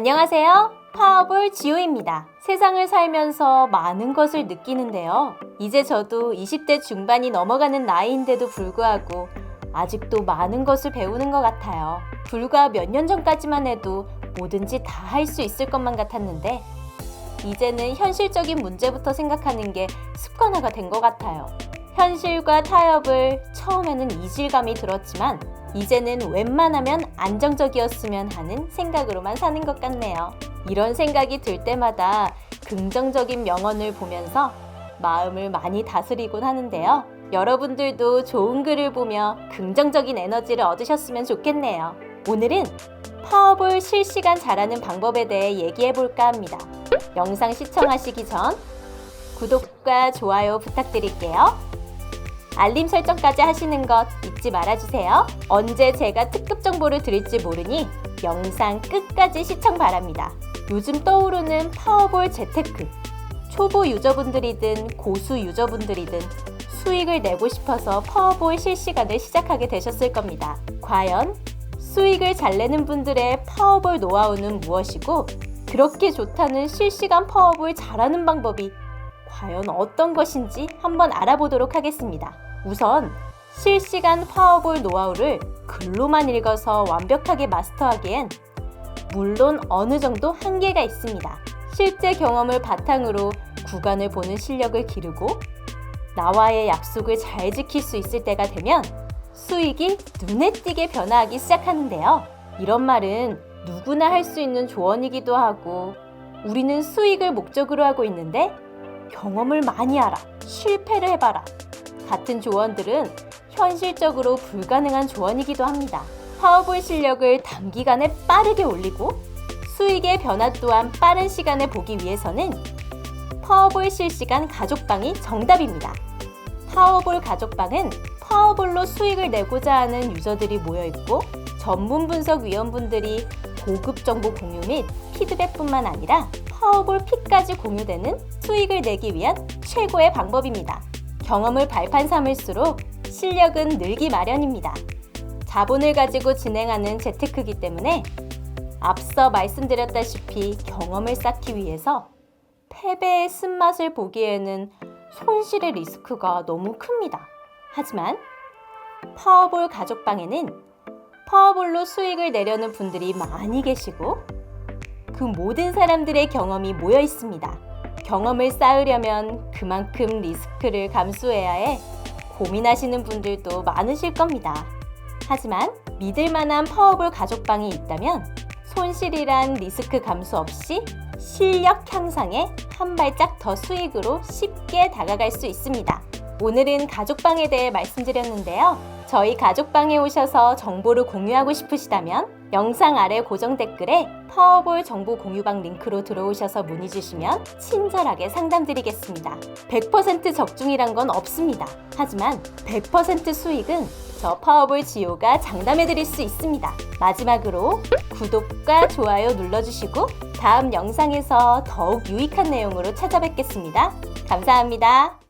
안녕하세요. 파워볼 지호입니다. 세상을 살면서 많은 것을 느끼는데요. 이제 저도 20대 중반이 넘어가는 나이인데도 불구하고 아직도 많은 것을 배우는 것 같아요. 불과 몇 년 전까지만 해도 뭐든지 다 할 수 있을 것만 같았는데 이제는 현실적인 문제부터 생각하는 게 습관화가 된 것 같아요. 현실과 타협을 처음에는 이질감이 들었지만 이제는 웬만하면 안정적이었으면 하는 생각으로만 사는 것 같네요. 이런 생각이 들 때마다 긍정적인 명언을 보면서 마음을 많이 다스리곤 하는데요. 여러분들도 좋은 글을 보며 긍정적인 에너지를 얻으셨으면 좋겠네요. 오늘은 파워볼 실시간 잘하는 방법에 대해 얘기해 볼까 합니다. 영상 시청하시기 전 구독과 좋아요 부탁드릴게요. 알림 설정까지 하시는 것 잊지 말아주세요. 언제 제가 특급 정보를 드릴지 모르니 영상 끝까지 시청 바랍니다. 요즘 떠오르는 파워볼 재테크. 초보 유저분들이든 고수 유저분들이든 수익을 내고 싶어서 파워볼 실시간을 시작하게 되셨을 겁니다. 과연 수익을 잘 내는 분들의 파워볼 노하우는 무엇이고 그렇게 좋다는 실시간 파워볼 잘하는 방법이 과연 어떤 것인지 한번 알아보도록 하겠습니다. 우선 실시간 파워볼 노하우를 글로만 읽어서 완벽하게 마스터하기엔 물론 어느 정도 한계가 있습니다. 실제 경험을 바탕으로 구간을 보는 실력을 기르고 나와의 약속을 잘 지킬 수 있을 때가 되면 수익이 눈에 띄게 변화하기 시작하는데요. 이런 말은 누구나 할 수 있는 조언이기도 하고 우리는 수익을 목적으로 하고 있는데 경험을 많이 하라, 실패를 해봐라. 같은 조언들은 현실적으로 불가능한 조언이기도 합니다. 파워볼 실력을 단기간에 빠르게 올리고 수익의 변화 또한 빠른 시간에 보기 위해서는 파워볼 실시간 가족방이 정답입니다. 파워볼 가족방은 파워볼로 수익을 내고자 하는 유저들이 모여있고 전문 분석 위원분들이 고급 정보 공유 및 피드백뿐만 아니라 파워볼 픽까지 공유되는 수익을 내기 위한 최고의 방법입니다. 경험을 발판 삼을수록 실력은 늘기 마련입니다. 자본을 가지고 진행하는 재테크기 때문에 앞서 말씀드렸다시피 경험을 쌓기 위해서 패배의 쓴맛을 보기에는 손실의 리스크가 너무 큽니다. 하지만 파워볼 가족방에는 파워볼로 수익을 내려는 분들이 많이 계시고 그 모든 사람들의 경험이 모여 있습니다. 경험을 쌓으려면 그만큼 리스크를 감수해야 해 고민하시는 분들도 많으실 겁니다. 하지만 믿을 만한 파워볼 가족방이 있다면 손실이란 리스크 감수 없이 실력 향상에 한 발짝 더 수익으로 쉽게 다가갈 수 있습니다. 오늘은 가족방에 대해 말씀드렸는데요. 저희 가족방에 오셔서 정보를 공유하고 싶으시다면 영상 아래 고정 댓글에 파워볼 정보 공유방 링크로 들어오셔서 문의 주시면 친절하게 상담드리겠습니다. 100% 적중이란 건 없습니다. 하지만 100% 수익은 저 파워볼 지오가 장담해드릴 수 있습니다. 마지막으로 구독과 좋아요 눌러주시고 다음 영상에서 더욱 유익한 내용으로 찾아뵙겠습니다. 감사합니다.